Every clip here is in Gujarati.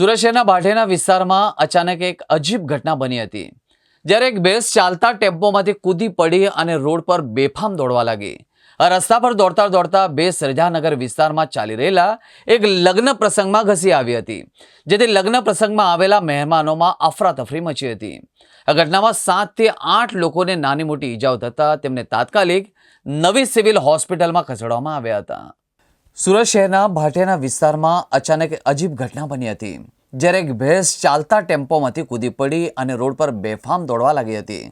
સુરત શહેરના ભાટેના વિસ્તારમાં અચાનક એક અજીબ ઘટના બની હતી. જ્યારે એક બેસ ચાલતા ટેમ્પોમાંથી કૂદી પડી અને રોડ પર બેફામ દોડવા લાગી. રસ્તા પર દોડતા દોડતા બે રજાનગર વિસ્તારમાં ચાલી રહેલા એક લગ્ન પ્રસંગમાં ઘસી આવી હતી, જેથી લગ્ન પ્રસંગમાં આવેલા મહેમાનોમાં અફરાતફરી મચી હતી. આ ઘટનામાં સાતથી આઠ લોકોને નાની મોટી ઈજાઓ થતાં તેમને તાત્કાલિક નવી સિવિલ હોસ્પિટલમાં ખસેડવામાં આવ્યા હતા. સુરત શહેરના ભાટિયાના વિસ્તારમાં અચાનક અજીબ ઘટના બની હતી. જ્યારે એક ભેંસ ચાલતા ટેમ્પોમાંથી કૂદી પડી અને રોડ પર બેફામ દોડવા લાગી હતી.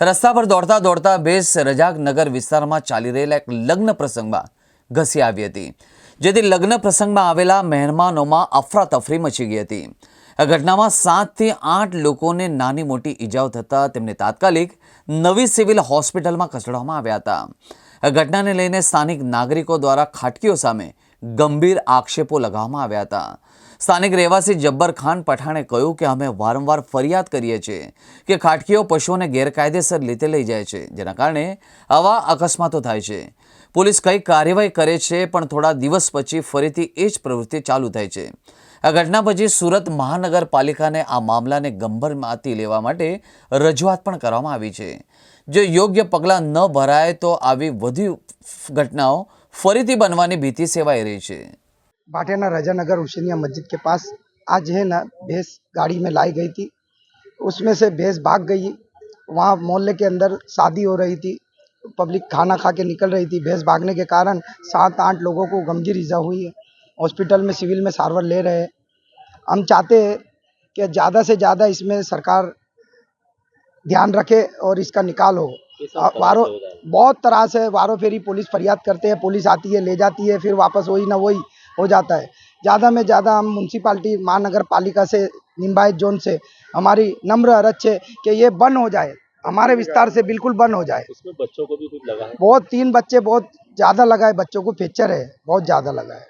રસ્તા પર દોડતા દોડતા ભેંસ રજાકનગર વિસ્તારમાં ચાલી રહેલા એક લગ્ન પ્રસંગમાં ઘસી આવી હતી. જેથી લગ્ન પ્રસંગમાં આવેલા મહેમાનોમાં અફરાતફરી મચી ગઈ હતી. આ ઘટનામાં સાતથી આઠ લોકોને નાની મોટી ઈજાઓ થતાં તેમને તાત્કાલિક નવી સિવિલ હોસ્પિટલમાં ખસેડવામાં આવ્યા હતા. આ ઘટનાને લઈને સ્થાનિક નાગરિકો દ્વારા ખાટકીઓ સામે ગંભીર આક્ષેપો લગાવવામાં આવ્યા હતા. સ્થાનિક રહેવાસી જબ્બર ખાન પઠાણે કહ્યું કે અમે વારંવાર ફરિયાદ કરીએ છીએ કે ખાટકીઓ પશુઓને ગેરકાયદેસર લીધે લઈ જાય છે, જેના કારણે આવા અકસ્માતો થાય છે. પોલીસ કઈ કાર્યવાહી કરે છે પણ થોડા દિવસ પછી ફરીથી એ જ પ્રવૃત્તિ ચાલુ થાય છે. આ ઘટના પછી સુરત મહાનગરપાલિકાને આ મામલાને ગંભીરમાંથી લેવા માટે રજૂઆત પણ કરવામાં આવી છે. જો યોગ્ય પગલાં ન ભરાય તો આવી વધુ ઘટનાઓ ફરીથી બનવાની ભીતિ સેવાઈ રહી છે. भाटेना रजानगर हुसैनिया मस्जिद के पास आज है ना भैंस गाड़ी में लाई गई थी। उसमें से भैंस भाग गई। वहाँ मोहल्ले के अंदर शादी हो रही थी। पब्लिक खाना खा के निकल रही थी। भैंस भागने के कारण सात आठ लोगों को गंभीर ईजा हुई है। हॉस्पिटल में सिविल में सारवर ले रहे हैं। हम चाहते हैं कि ज़्यादा से ज़्यादा इसमें सरकार ध्यान रखे और इसका निकाल हो। वारो बहुत तरह से वारो फेरी पुलिस फरियाद करते हैं। पुलिस आती है ले जाती है फिर वापस वही ना वही हो जाता है। ज़्यादा में ज़्यादा हम म्यूनसिपाल्टी महानगर पालिका से निम्बाइत जोन से हमारी नम्र अरज है कि ये बंद हो जाए। हमारे विस्तार से बिल्कुल बंद हो जाए। उसमें बच्चों को भी कुछ लगा है? बहुत तीन बच्चे बहुत ज़्यादा लगा है बच्चों को फ्रैक्चर है बहुत ज़्यादा लगा है